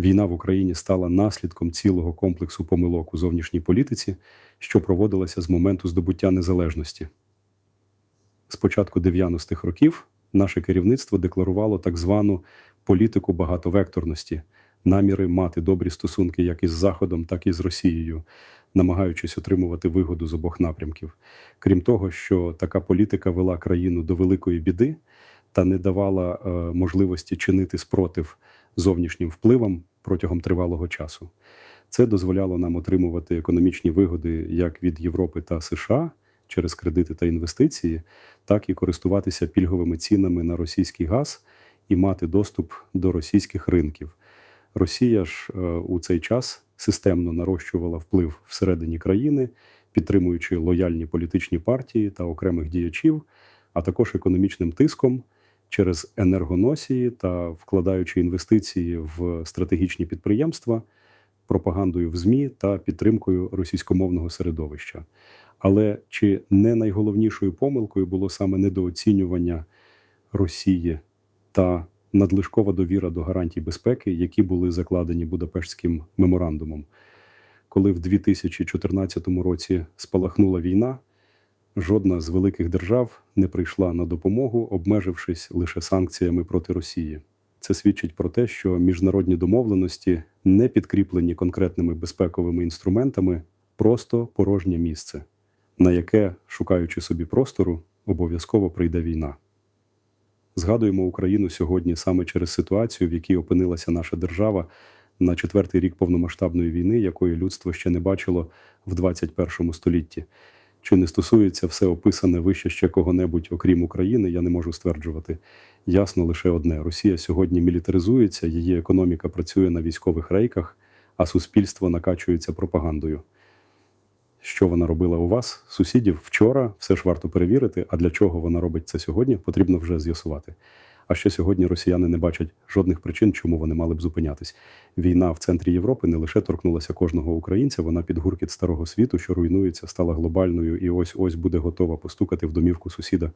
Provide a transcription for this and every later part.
Війна в Україні стала наслідком цілого комплексу помилок у зовнішній політиці, що проводилася з моменту здобуття незалежності. З початку 90-х років наше керівництво декларувало так звану політику багатовекторності, наміри мати добрі стосунки як із Заходом, так і з Росією, намагаючись отримувати вигоду з обох напрямків. Крім того, що така політика вела країну до великої біди та не давала е, можливості чинити спротив зовнішнім впливам протягом тривалого часу. Це дозволяло нам отримувати економічні вигоди як від Європи та США через кредити та інвестиції, так і користуватися пільговими цінами на російський газ і мати доступ до російських ринків. Росія ж е, у цей час системно нарощувала вплив всередині країни, підтримуючи лояльні політичні партії та окремих діячів, а також економічним тиском через енергоносії та вкладаючи інвестиції в стратегічні підприємства, пропагандою в ЗМІ та підтримкою російськомовного середовища. Але чи не найголовнішою помилкою було саме недооцінювання Росії та надлишкова довіра до гарантій безпеки, які були закладені Будапештським меморандумом? Коли в 2014 році спалахнула війна, жодна з великих держав не прийшла на допомогу, обмежившись лише санкціями проти Росії. Це свідчить про те, що міжнародні домовленості не підкріплені конкретними безпековими інструментами, просто порожнє місце, на яке, шукаючи собі простору, обов'язково прийде війна. Згадуємо Україну сьогодні саме через ситуацію, в якій опинилася наша держава на четвертий рік повномасштабної війни, якої людство ще не бачило в 21 столітті. Чи не стосується все описане вище ще кого-небудь, окрім України, я не можу стверджувати. Ясно лише одне: Росія сьогодні мілітаризується, її економіка працює на військових рейках, а суспільство накачується пропагандою. Що вона робила у вас, сусідів, вчора, все ж варто перевірити. А для чого вона робить це сьогодні, потрібно вже з'ясувати. А ще сьогодні росіяни не бачать жодних причин, чому вони мали б зупинятись. Війна в центрі Європи не лише торкнулася кожного українця, вона під гуркіт старого світу, що руйнується, стала глобальною, і ось ось буде готова постукати в домівку сусіда.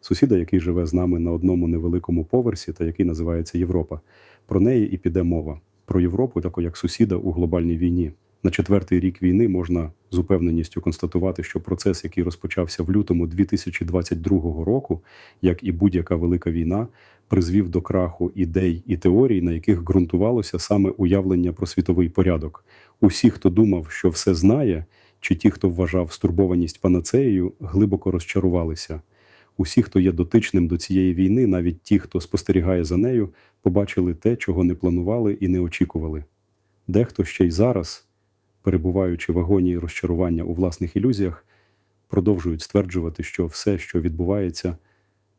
Сусіда, який живе з нами на одному невеликому поверсі, та який називається Європа. Про неї і піде мова. Про Європу, таку як сусіда у глобальній війні. На четвертий рік війни можна з упевненістю констатувати, що процес, який розпочався в лютому 2022 року, як і будь-яка велика війна, призвів до краху ідей і теорій, на яких ґрунтувалося саме уявлення про світовий порядок. Усі, хто думав, що все знає, чи ті, хто вважав стурбованість панацеєю, глибоко розчарувалися. Усі, хто є дотичним до цієї війни, навіть ті, хто спостерігає за нею, побачили те, чого не планували і не очікували. Дехто ще й зараз перебуваючи в агонії розчарування у власних ілюзіях, продовжують стверджувати, що все, що відбувається,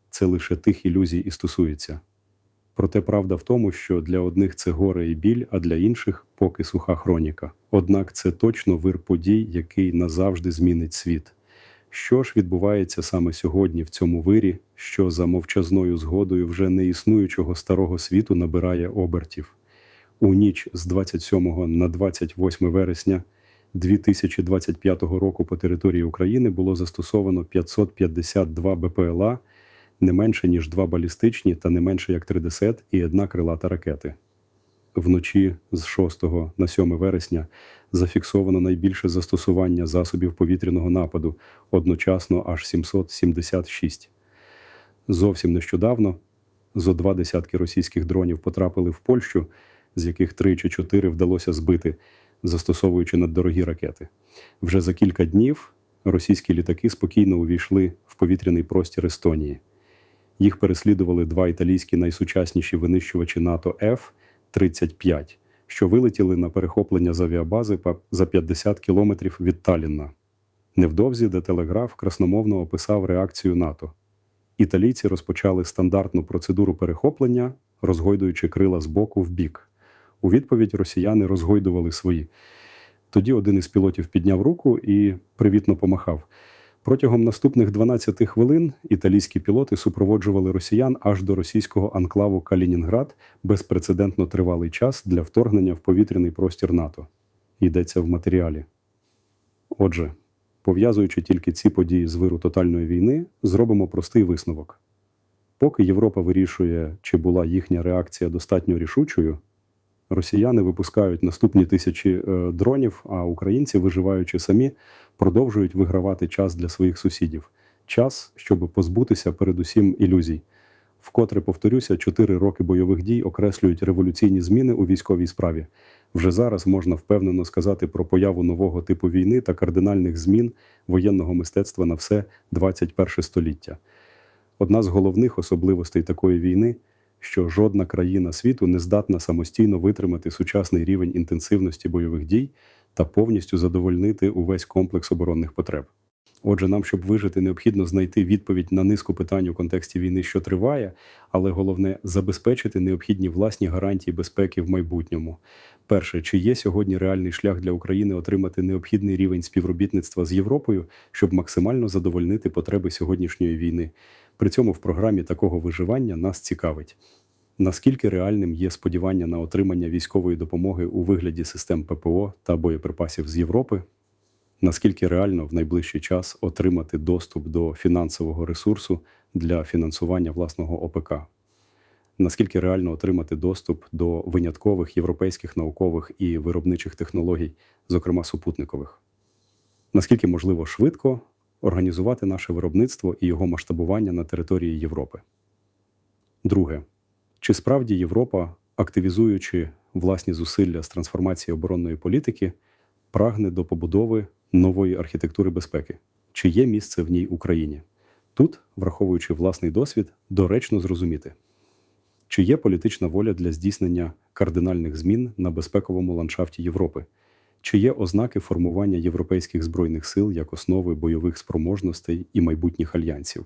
це лише тих ілюзій і стосується. Проте правда в тому, що для одних це горе і біль, а для інших поки суха хроніка. Однак це точно вир подій, який назавжди змінить світ. Що ж відбувається саме сьогодні в цьому вирі, що за мовчазною згодою вже неіснуючого старого світу набирає обертів? У ніч з 27 на 28 вересня 2025 року по території України було застосовано 552 БПЛА, не менше ніж два балістичні та не менше як 30 і одна крилата ракети. Вночі з 6 на 7 вересня зафіксовано найбільше застосування засобів повітряного нападу одночасно аж 776. Зовсім нещодавно зо два десятки російських дронів потрапили в Польщу з яких три чи чотири вдалося збити, застосовуючи наддорогі ракети. Вже за кілька днів російські літаки спокійно увійшли в повітряний простір Естонії. Їх переслідували два італійські найсучасніші винищувачі НАТО F-35, що вилетіли на перехоплення з авіабази за 50 кілометрів від Таллінна. Невдовзі, де телеграф красномовно описав реакцію НАТО. Італійці розпочали стандартну процедуру перехоплення, розгойдуючи крила з боку в бік. У відповідь росіяни розгойдували свої. Тоді один із пілотів підняв руку і привітно помахав. Протягом наступних 12 хвилин італійські пілоти супроводжували росіян аж до російського анклаву Калінінград безпрецедентно тривалий час для вторгнення в повітряний простір НАТО. Йдеться в матеріалі. Отже, пов'язуючи тільки ці події з виру тотальної війни, зробимо простий висновок. Поки Європа вирішує, чи була їхня реакція достатньо рішучою Росіяни випускають наступні тисячі е, дронів, а українці, виживаючи самі, продовжують вигравати час для своїх сусідів. Час, щоб позбутися передусім ілюзій. Вкотре повторюся, чотири роки бойових дій окреслюють революційні зміни у військовій справі. Вже зараз можна впевнено сказати про появу нового типу війни та кардинальних змін воєнного мистецтва на все 21 століття. Одна з головних особливостей такої війни, що жодна країна світу не здатна самостійно витримати сучасний рівень інтенсивності бойових дій та повністю задовольнити увесь комплекс оборонних потреб. Отже, нам, щоб вижити, необхідно знайти відповідь на низку питань у контексті війни, що триває, але головне забезпечити необхідні власні гарантії безпеки в майбутньому. Перше, чи є сьогодні реальний шлях для України отримати необхідний рівень співробітництва з Європою, щоб максимально задовольнити потреби сьогоднішньої війни? При цьому в програмі такого виживання нас цікавить. Наскільки реальним є сподівання на отримання військової допомоги у вигляді систем ППО та боєприпасів з Європи? Наскільки реально в найближчий час отримати доступ до фінансового ресурсу для фінансування власного ОПК? Наскільки реально отримати доступ до виняткових європейських наукових і виробничих технологій, зокрема супутникових? Наскільки можливо швидко організувати наше виробництво і його масштабування на території Європи? Друге, чи справді Європа, активізуючи власні зусилля з трансформації оборонної політики, прагне до побудови нової архітектури безпеки? Чи є місце в ній Україні? Тут, враховуючи власний досвід, доречно зрозуміти, чи є політична воля для здійснення кардинальних змін на безпековому ландшафті Європи? Чи є ознаки формування європейських збройних сил як основи бойових спроможностей і майбутніх альянсів?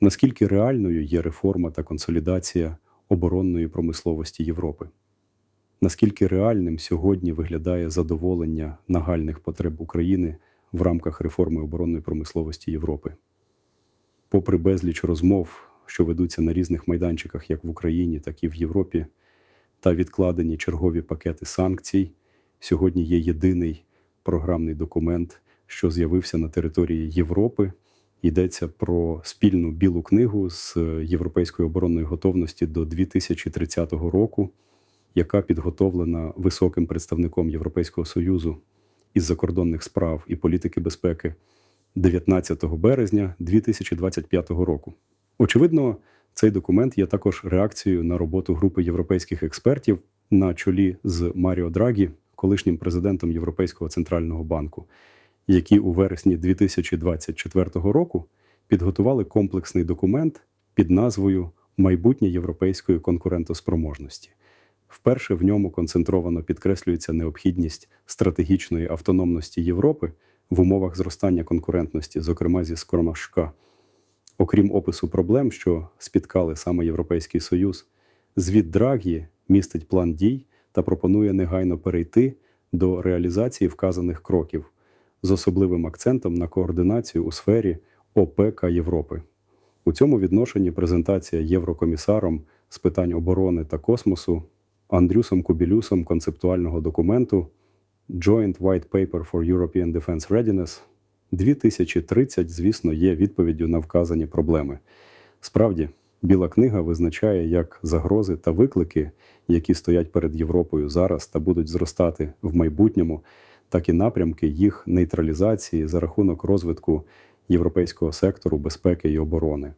Наскільки реальною є реформа та консолідація оборонної промисловості Європи? Наскільки реальним сьогодні виглядає задоволення нагальних потреб України в рамках реформи оборонної промисловості Європи? Попри безліч розмов, що ведуться на різних майданчиках, як в Україні, так і в Європі, та відкладені чергові пакети санкцій, сьогодні є єдиний програмний документ, що з'явився на території Європи. Йдеться про спільну білу книгу з європейської оборонної готовності до 2030 року, яка підготовлена високим представником Європейського союзу із закордонних справ і політики безпеки 19 березня 2025 року. Очевидно, цей документ є також реакцією на роботу групи європейських експертів на чолі з Маріо Драгі, колишнім президентом Європейського центрального банку, які у вересні 2024 року підготували комплексний документ під назвою Майбутнє європейської конкурентоспроможності. Вперше в ньому концентровано підкреслюється необхідність стратегічної автономності Європи в умовах зростання конкурентності, зокрема зі скромашка. Окрім опису проблем, що спіткали саме Європейський Союз, звіт Драгі містить план дій та пропонує негайно перейти до реалізації вказаних кроків з особливим акцентом на координацію у сфері ОПК Європи. У цьому відношенні презентація Єврокомісаром з питань оборони та космосу Андрюсом Кубілюсом концептуального документу Joint White Paper for European Defense Readiness 2030, звісно, є відповіддю на вказані проблеми. Справді, Біла книга визначає як загрози та виклики, які стоять перед Європою зараз та будуть зростати в майбутньому, так і напрямки їх нейтралізації за рахунок розвитку європейського сектору безпеки і оборони.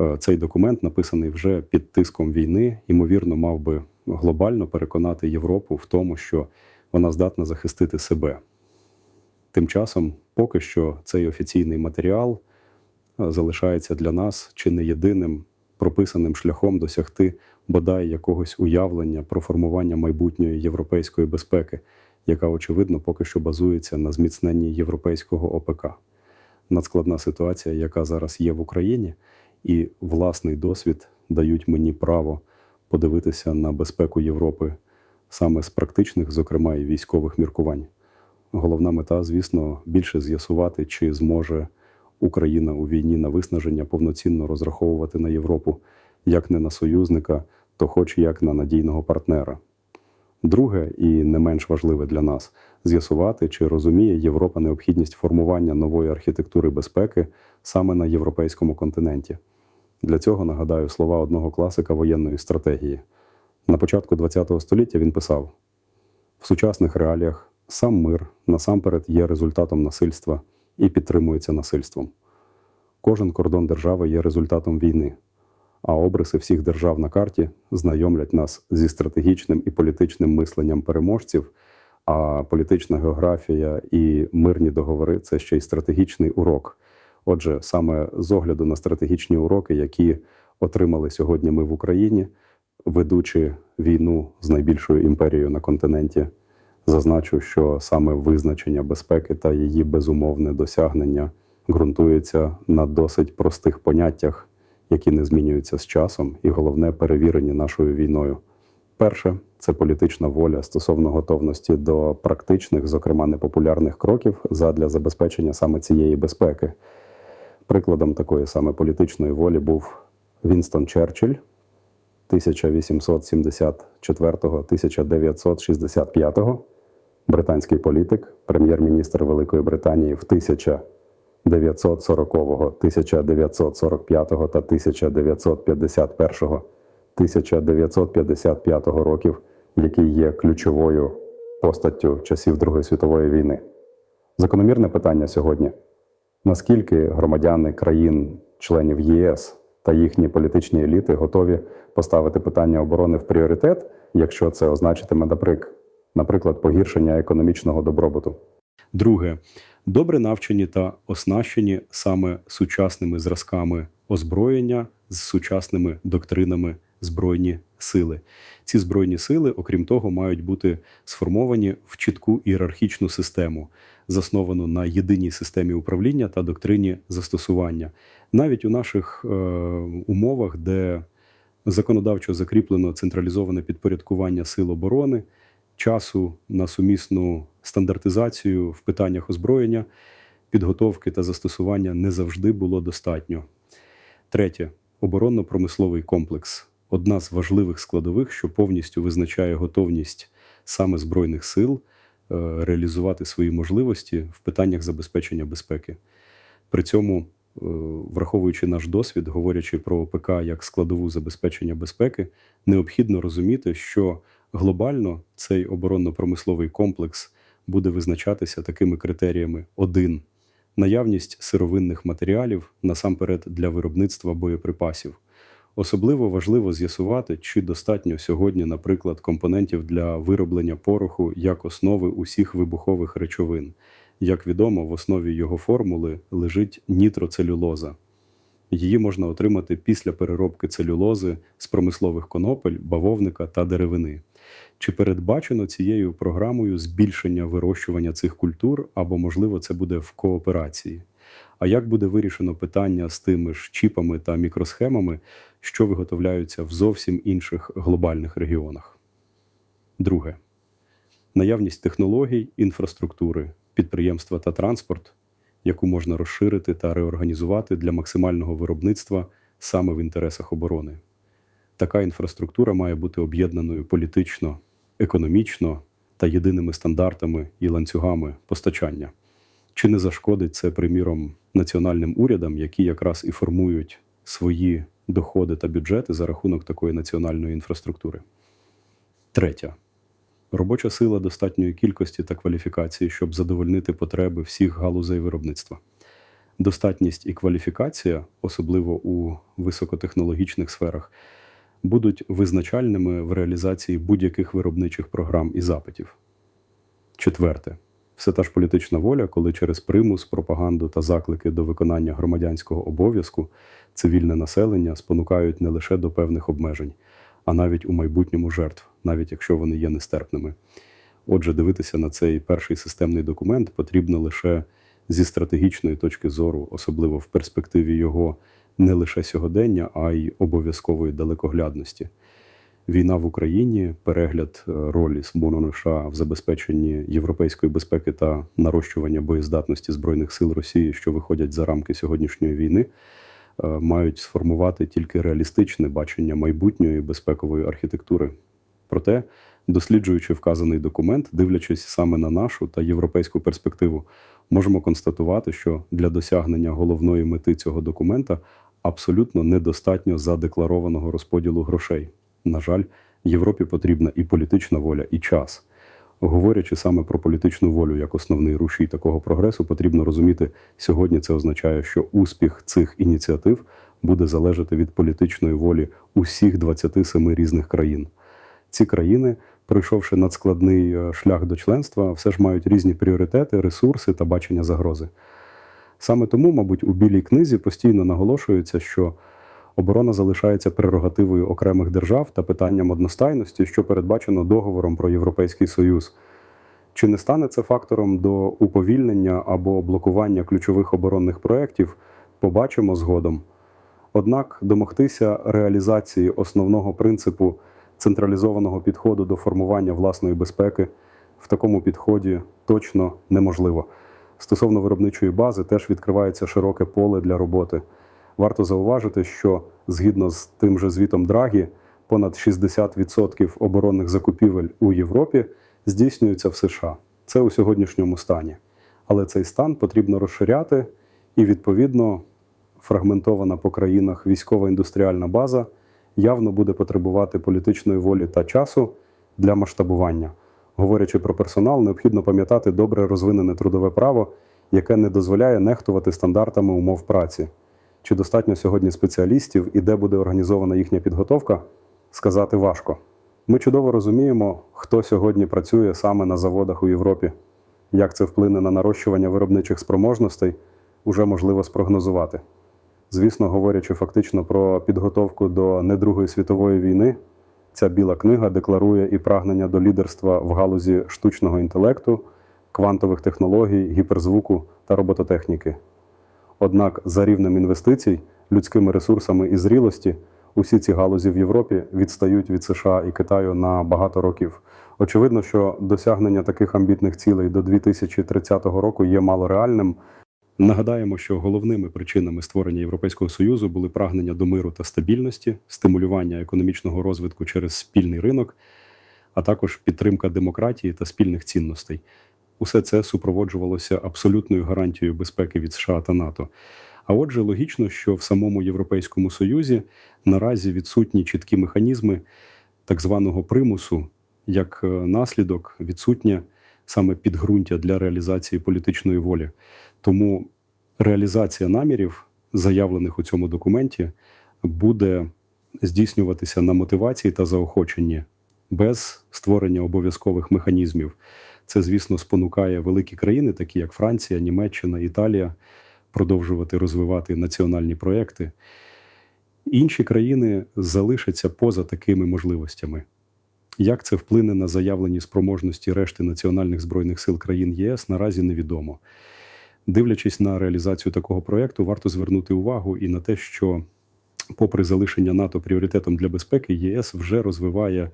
Е, Цей документ, написаний вже під тиском війни, ймовірно, мав би глобально переконати Європу в тому, що вона здатна захистити себе. Тим часом, поки що, цей офіційний матеріал е, залишається для нас чи не єдиним прописаним шляхом досягти бодай якогось уявлення про формування майбутньої європейської безпеки, яка, очевидно, поки що базується на зміцненні європейського ОПК. Надскладна ситуація, яка зараз є в Україні, і власний досвід дають мені право подивитися на безпеку Європи саме з практичних, зокрема і військових міркувань. Головна мета, звісно, більше з'ясувати, чи зможе Україна у війні на виснаження повноцінно розраховувати на Європу як не на союзника, то хоч як на надійного партнера. Друге, і не менш важливе для нас з'ясувати, чи розуміє Європа необхідність формування нової архітектури безпеки саме на європейському континенті. Для цього нагадаю слова одного класика воєнної стратегії: На початку ХХ століття він писав: в сучасних реаліях сам мир насамперед є результатом насильства і підтримується насильством. Кожен кордон держави є результатом війни, а обриси всіх держав на карті знайомлять нас зі стратегічним і політичним мисленням переможців. А політична географія і мирні договори це ще й стратегічний урок. Отже, саме з огляду на стратегічні уроки, які отримали сьогодні ми в Україні, ведучи війну з найбільшою імперією на континенті, зазначу, що саме визначення безпеки та її безумовне досягнення ґрунтується на досить простих поняттях, які не змінюються з часом, і головне перевірені нашою війною. Перше це політична воля стосовно готовності до практичних, зокрема непопулярних кроків задля забезпечення саме цієї безпеки. Прикладом такої саме політичної волі був Вінстон Черчилль 1874-1965, британський політик, прем'єр-міністр Великої Британії в 1940, 1945 та 1951 1955 років, який є ключовою постаттю часів Другої світової війни. Закономірне питання сьогодні: наскільки громадяни країн, членів ЄС та їхні політичні еліти готові поставити питання оборони в пріоритет, якщо це означатиме, наприк- наприклад, погіршення економічного добробуту? Друге, добре навчені та оснащені саме сучасними зразками озброєння з сучасними доктринами збройні сили. Ці збройні сили, окрім того, мають бути сформовані в чітку ієрархічну систему, засновану на єдиній системі управління та доктрині застосування. Навіть у наших е, умовах, де законодавчо закріплено централізоване підпорядкування сил оборони, часу на сумісну стандартизацію в питаннях озброєння, підготовки та застосування не завжди було достатньо. Третє оборонно-промисловий комплекс одна з важливих складових, що повністю визначає готовність саме збройних сил е, реалізувати свої можливості в питаннях забезпечення безпеки. При цьому, е, враховуючи наш досвід, говорячи про ОПК як складову забезпечення безпеки, необхідно розуміти, що глобально цей оборонно-промисловий комплекс буде визначатися такими критеріями: один наявність сировинних матеріалів насамперед для виробництва боєприпасів. Особливо важливо з'ясувати, чи достатньо сьогодні, наприклад, компонентів для вироблення пороху як основи усіх вибухових речовин. Як відомо, в основі його формули лежить нітроцелюлоза. Її можна отримати після переробки целюлози з промислових конопель, бавовника та деревини. Чи передбачено цією програмою збільшення вирощування цих культур, або, можливо, це буде в кооперації? А як буде вирішено питання з тими ж чіпами та мікросхемами, що виготовляються в зовсім інших глобальних регіонах? Друге наявність технологій, інфраструктури, підприємства та транспорт, яку можна розширити та реорганізувати для максимального виробництва саме в інтересах оборони. Така інфраструктура має бути об'єднаною політично, економічно та єдиними стандартами і ланцюгами постачання. Чи не зашкодить це, приміром, національним урядам, які якраз і формують свої доходи та бюджети за рахунок такої національної інфраструктури? Третя робоча сила достатньої кількості та кваліфікації, щоб задовольнити потреби всіх галузей виробництва. Достатність і кваліфікація, особливо у високотехнологічних сферах, будуть визначальними в реалізації будь-яких виробничих програм і запитів. Четверте все та ж політична воля, коли через примус, пропаганду та заклики до виконання громадянського обов'язку цивільне населення спонукають не лише до певних обмежень, а навіть у майбутньому жертв, навіть якщо вони є нестерпними. Отже, дивитися на цей перший системний документ потрібно лише зі стратегічної точки зору, особливо в перспективі його не лише сьогодення, а й обов'язкової далекоглядності. Війна в Україні, перегляд е, ролі СБУ США в забезпеченні європейської безпеки та нарощування боєздатності збройних сил Росії, що виходять за рамки сьогоднішньої війни, е, мають сформувати тільки реалістичне бачення майбутньої безпекової архітектури. Проте, досліджуючи вказаний документ, дивлячись саме на нашу та європейську перспективу, можемо констатувати, що для досягнення головної мети цього документа абсолютно недостатньо задекларованого розподілу грошей. На жаль, Європі потрібна і політична воля, і час. Говорячи саме про політичну волю як основний рушій такого прогресу, потрібно розуміти, сьогодні це означає, що успіх цих ініціатив буде залежати від політичної волі усіх 27 різних країн. Ці країни, пройшовши надскладний е, шлях до членства, все ж мають різні пріоритети, ресурси та бачення загрози. Саме тому, мабуть, у білій книзі постійно наголошується, що оборона залишається прерогативою окремих держав та питанням одностайності, що передбачено договором про Європейський Союз. Чи не стане це фактором до уповільнення або блокування ключових оборонних проєктів, побачимо згодом. Однак домогтися реалізації основного принципу централізованого підходу до формування власної безпеки в такому підході точно неможливо. Стосовно виробничої бази теж відкривається широке поле для роботи. Варто зауважити, що згідно з тим же звітом Драгі, понад 60% оборонних закупівель у Європі здійснюються в США. Це у сьогоднішньому стані. Але цей стан потрібно розширяти, і відповідно фрагментована по країнах військово-індустріальна база явно буде потребувати політичної волі та часу для масштабування. Говорячи про персонал, необхідно пам'ятати добре розвинене трудове право, яке не дозволяє нехтувати стандартами умов праці. Чи достатньо сьогодні спеціалістів і де буде організована їхня підготовка, сказати важко. Ми чудово розуміємо, хто сьогодні працює саме на заводах у Європі. Як це вплине на нарощування виробничих спроможностей, уже можливо спрогнозувати. Звісно, говорячи фактично про підготовку до не Другої світової війни, ця біла книга декларує і прагнення до лідерства в галузі штучного інтелекту, квантових технологій, гіперзвуку та робототехніки. Однак за рівнем інвестицій, людськими ресурсами і зрілості усі ці галузі в Європі відстають від США і Китаю на багато років. Очевидно, що досягнення таких амбітних цілей до 2030 року є малореальним. Нагадаємо, що головними причинами створення Європейського союзу були прагнення до миру та стабільності, стимулювання економічного розвитку через спільний ринок, а також підтримка демократії та спільних цінностей. Усе це супроводжувалося абсолютною гарантією безпеки від США та НАТО. А отже, логічно, що в самому Європейському Союзі наразі відсутні чіткі механізми так званого примусу, як е, наслідок відсутнє саме підґрунтя для реалізації політичної волі. Тому реалізація намірів, заявлених у цьому документі, буде здійснюватися на мотивації та заохоченні без створення обов'язкових механізмів. Це, звісно, спонукає великі країни, такі як Франція, Німеччина, Італія, продовжувати розвивати національні проекти. Інші країни залишаться поза такими можливостями. Як це вплине на заявлені спроможності решти національних збройних сил країн ЄС, наразі невідомо. Дивлячись на реалізацію такого проєкту, варто звернути увагу і на те, що, попри залишення НАТО пріоритетом для безпеки, ЄС вже розвиває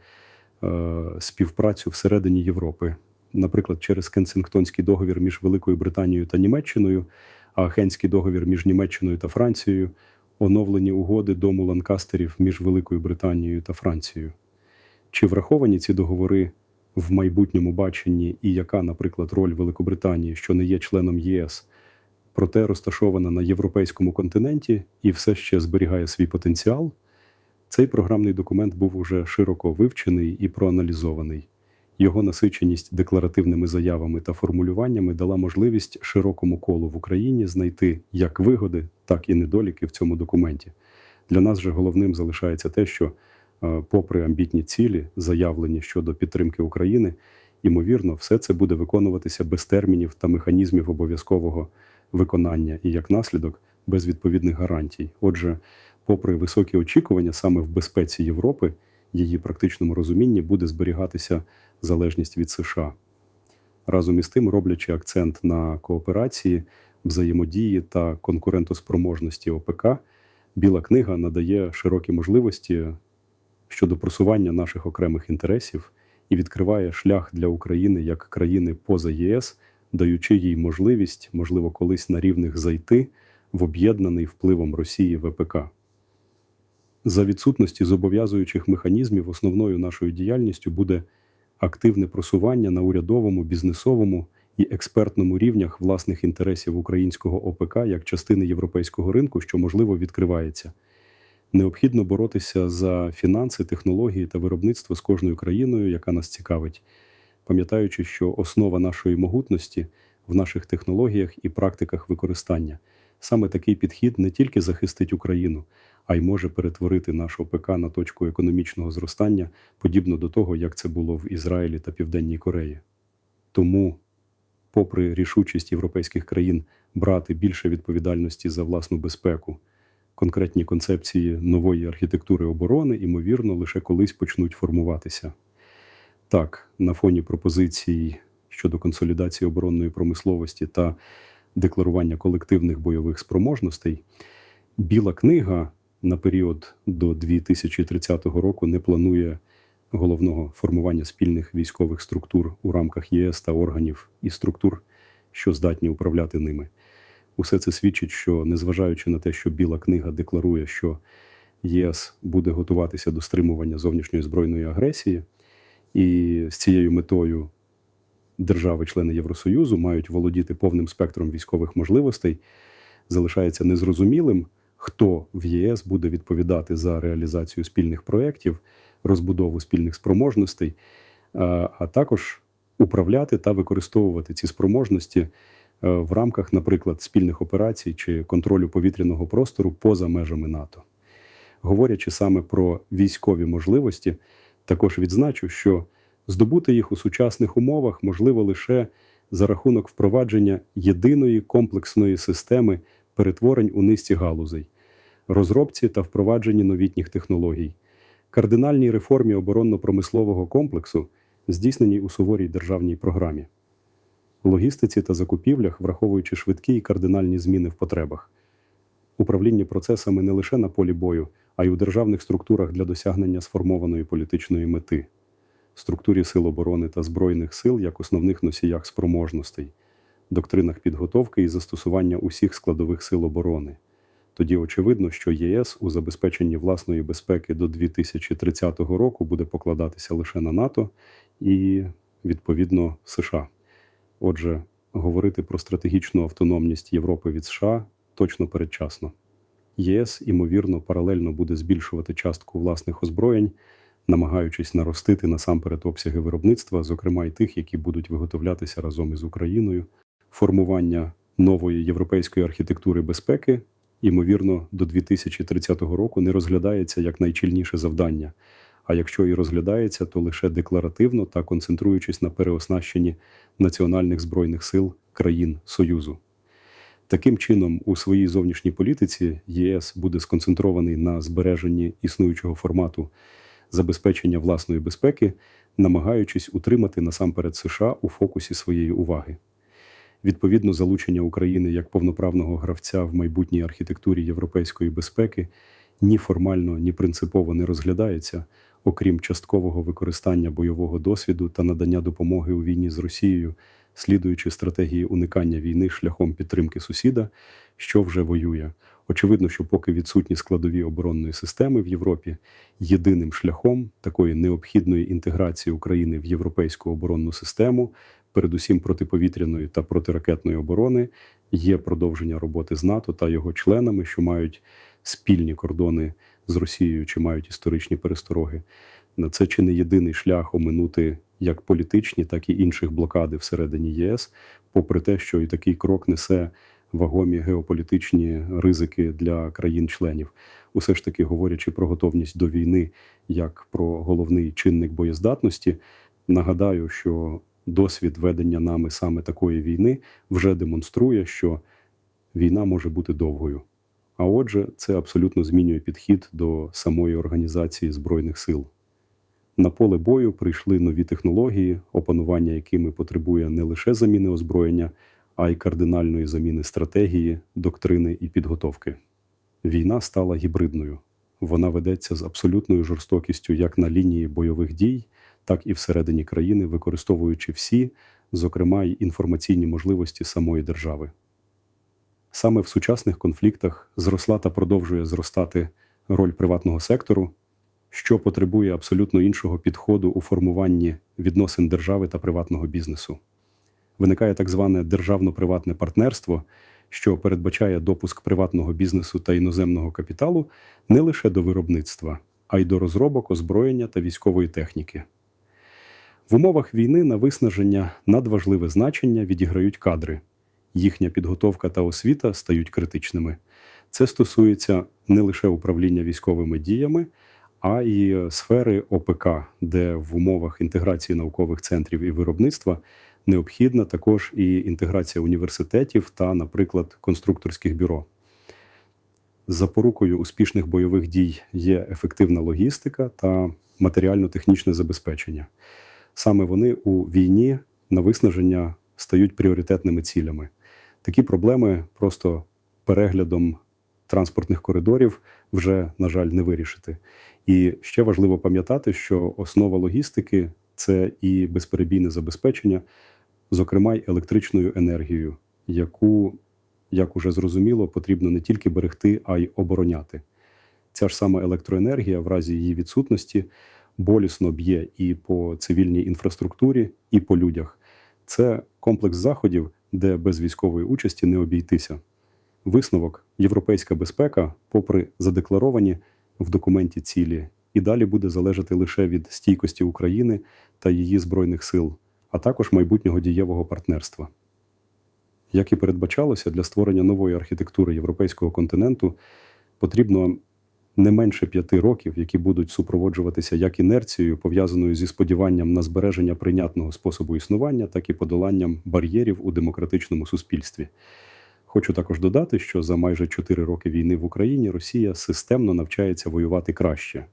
е, співпрацю всередині Європи, наприклад, через Кенсингтонський договір між Великою Британією та Німеччиною, а Ахенський договір між Німеччиною та Францією, оновлені угоди дому Ланкастерів між Великою Британією та Францією. Чи враховані ці договори в майбутньому баченні, і яка, наприклад, роль Великобританії, що не є членом ЄС, проте розташована на європейському континенті і все ще зберігає свій потенціал? Цей програмний документ був уже широко вивчений і проаналізований. Його насиченість декларативними заявами та формулюваннями дала можливість широкому колу в Україні знайти як вигоди, так і недоліки в цьому документі. Для нас же головним залишається те, що, попри амбітні цілі, заявлені щодо підтримки України, ймовірно, все це буде виконуватися без термінів та механізмів обов'язкового виконання і як наслідок без відповідних гарантій. Отже, попри високі очікування саме в безпеці Європи, її практичному розумінні буде зберігатися залежність від США. Разом із тим, роблячи акцент на кооперації, взаємодії та конкурентоспроможності ОПК, Біла книга надає широкі можливості щодо просування наших окремих інтересів і відкриває шлях для України як країни поза ЄС, даючи їй можливість, можливо, колись на рівних зайти в об'єднаний впливом Росії ВПК. За відсутності зобов'язуючих механізмів основною нашою діяльністю буде активне просування на урядовому, бізнесовому і експертному рівнях власних інтересів українського ОПК як частини європейського ринку, що можливо відкривається. Необхідно боротися за фінанси, технології та виробництво з кожною країною, яка нас цікавить, пам'ятаючи, що основа нашої могутності в наших технологіях і практиках використання. Саме такий підхід не тільки захистить Україну, а й може перетворити наш ОПК на точку економічного зростання, подібно до того, як це було в Ізраїлі та Південній Кореї. Тому, попри рішучість європейських країн брати більше відповідальності за власну безпеку, конкретні концепції нової архітектури оборони, ймовірно, лише колись почнуть формуватися. Так, на фоні пропозицій щодо консолідації оборонної промисловості та декларування колективних бойових спроможностей, Біла книга на період до 2030 року не планує головного формування спільних військових структур у рамках ЄС та органів і структур, що здатні управляти ними. Усе це свідчить, що незважаючи на те, що Біла книга декларує, що ЄС буде готуватися до стримування зовнішньої збройної агресії, і з цією метою держави-члени Євросоюзу мають володіти повним спектром військових можливостей, залишається незрозумілим, хто в ЄС буде відповідати за реалізацію спільних проєктів, розбудову спільних спроможностей, а також управляти та використовувати ці спроможності в рамках, наприклад, спільних операцій чи контролю повітряного простору поза межами НАТО. Говорячи саме про військові можливості, також відзначу, що здобути їх у сучасних умовах можливо лише за рахунок впровадження єдиної комплексної системи перетворень у низці галузей, розробці та впровадженні новітніх технологій, кардинальній реформі оборонно-промислового комплексу, здійсненій у суворій державній програмі, логістиці та закупівлях, враховуючи швидкі і кардинальні зміни в потребах, управління процесами не лише на полі бою, а й у державних структурах для досягнення сформованої політичної мети, структурі сил оборони та збройних сил як основних носіях спроможностей, доктринах підготовки і застосування усіх складових сил оборони. Тоді очевидно, що ЄС у забезпеченні власної безпеки до 2030 року буде покладатися лише на НАТО і, відповідно, США. Отже, говорити про стратегічну автономність Європи від США точно передчасно. ЄС, ймовірно, паралельно буде збільшувати частку власних озброєнь, намагаючись наростити насамперед обсяги виробництва, зокрема й тих, які будуть виготовлятися разом із Україною, формування нової європейської архітектури безпеки, ймовірно, до 2030 року не розглядається як найчільніше завдання. А якщо і розглядається, то лише декларативно та концентруючись на переоснащенні національних збройних сил країн Союзу. Таким чином, у своїй зовнішній політиці ЄС буде сконцентрований на збереженні існуючого формату забезпечення власної безпеки, намагаючись утримати насамперед США у фокусі своєї уваги. Відповідно, залучення України як повноправного гравця в майбутній архітектурі європейської безпеки ні формально, ні принципово не розглядається, окрім часткового використання бойового досвіду та надання допомоги у війні з Росією, слідуючи стратегії уникання війни шляхом підтримки сусіда, що вже воює. Очевидно, що поки відсутні складові оборонної системи в Європі, єдиним шляхом такої необхідної інтеграції України в європейську оборонну систему, передусім протиповітряної та протиракетної оборони, є продовження роботи з НАТО та його членами, що мають спільні кордони з Росією чи мають історичні перестороги. На це чи не єдиний шлях оминути як політичні, так і інших блокади всередині ЄС, попри те, що і такий крок несе вагомі геополітичні ризики для країн-членів. Усе ж таки, говорячи про готовність до війни як про головний чинник боєздатності, нагадаю, що досвід ведення нами саме такої війни вже демонструє, що війна може бути довгою. А отже, це абсолютно змінює підхід до самої організації Збройних сил. На поле бою прийшли нові технології, опанування якими потребує не лише заміни озброєння, а й кардинальної заміни стратегії, доктрини і підготовки. Війна стала гібридною. Вона ведеться з абсолютною жорстокістю як на лінії бойових дій, так і всередині країни, використовуючи всі, зокрема й інформаційні можливості самої держави. Саме в сучасних конфліктах зросла та продовжує зростати роль приватного сектору, що потребує абсолютно іншого підходу у формуванні відносин держави та приватного бізнесу. Виникає так зване державно-приватне партнерство, що передбачає допуск приватного бізнесу та іноземного капіталу не лише до виробництва, а й до розробок озброєння та військової техніки. В умовах війни на виснаження надважливе значення відіграють кадри. Їхня підготовка та освіта стають критичними. Це стосується не лише управління військовими діями, а й сфери ОПК, де в умовах інтеграції наукових центрів і виробництва необхідна також і інтеграція університетів та, наприклад, конструкторських бюро. Запорукою успішних бойових дій є ефективна логістика та матеріально-технічне забезпечення. Саме вони у війні на виснаження стають пріоритетними цілями. Такі проблеми просто переглядом транспортних коридорів вже, на жаль, не вирішити. І ще важливо пам'ятати, що основа логістики це і безперебійне забезпечення, зокрема й електричною енергією, яку, як уже зрозуміло, потрібно не тільки берегти, а й обороняти. Ця ж сама електроенергія в разі її відсутності болісно б'є і по цивільній інфраструктурі, і по людях. Це комплекс заходів, де без військової участі не обійтися. Висновок європейська безпека, попри задекларовані в документі цілі, і далі буде залежати лише від стійкості України та її збройних сил, а також майбутнього дієвого партнерства. Як і передбачалося, для створення нової архітектури європейського континенту потрібно не менше п'яти років, які будуть супроводжуватися як інерцією, пов'язаною зі сподіванням на збереження прийнятного способу існування, так і подоланням бар'єрів у демократичному суспільстві. Хочу також додати, що за майже чотири роки війни в Україні Росія системно навчається воювати краще.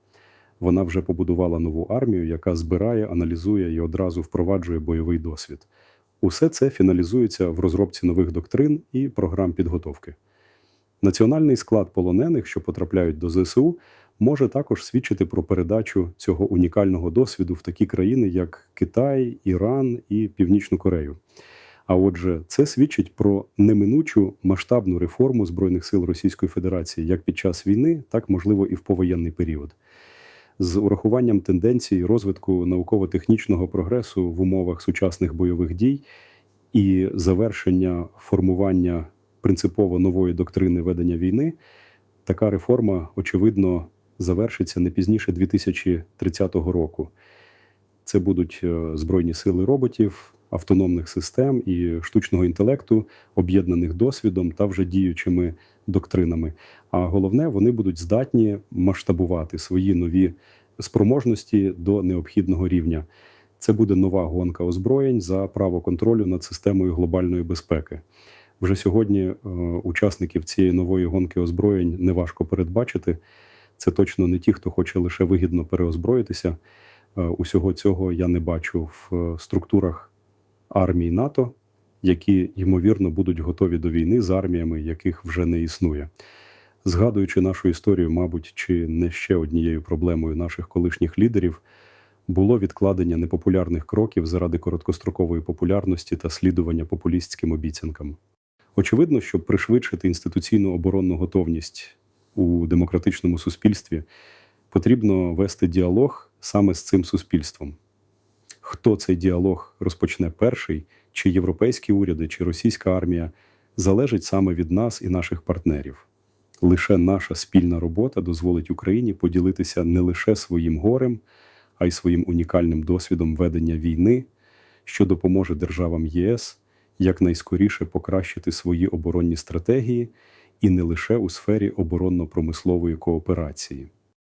Вона вже побудувала нову армію, яка збирає, аналізує і одразу впроваджує бойовий досвід. Усе це фіналізується в розробці нових доктрин і програм підготовки. Національний склад полонених, що потрапляють до ЗСУ, може також свідчити про передачу цього унікального досвіду в такі країни, як Китай, Іран і Північну Корею. А отже, це свідчить про неминучу масштабну реформу Збройних сил Російської Федерації як під час війни, так можливо і в повоєнний період. З урахуванням тенденцій розвитку науково-технічного прогресу в умовах сучасних бойових дій і завершення формування принципово нової доктрини ведення війни, така реформа, очевидно, завершиться не пізніше 2030 року. Це будуть е, збройні сили роботів, автономних систем і штучного інтелекту, об'єднаних досвідом та вже діючими доктринами. А головне, вони будуть здатні масштабувати свої нові спроможності до необхідного рівня. Це буде нова гонка озброєнь за право контролю над системою глобальної безпеки. Вже сьогодні е, учасників цієї нової гонки озброєнь неважко передбачити. Це точно не ті, хто хоче лише вигідно переозброїтися. Е, усього цього я не бачу в е, структурах армії НАТО, які ймовірно будуть готові до війни з арміями, яких вже не існує. Згадуючи нашу історію, мабуть, чи не ще однією проблемою наших колишніх лідерів було відкладення непопулярних кроків заради короткострокової популярності та слідування популістським обіцянкам. Очевидно, щоб пришвидшити інституційну оборонну готовність у демократичному суспільстві, потрібно вести діалог саме з цим суспільством. Хто цей діалог розпочне перший, чи європейські уряди, чи російська армія, залежить саме від нас і наших партнерів. Лише наша спільна робота дозволить Україні поділитися не лише своїм горем, а й своїм унікальним досвідом ведення війни, що допоможе державам ЄС якнайскоріше покращити свої оборонні стратегії і не лише у сфері оборонно-промислової кооперації.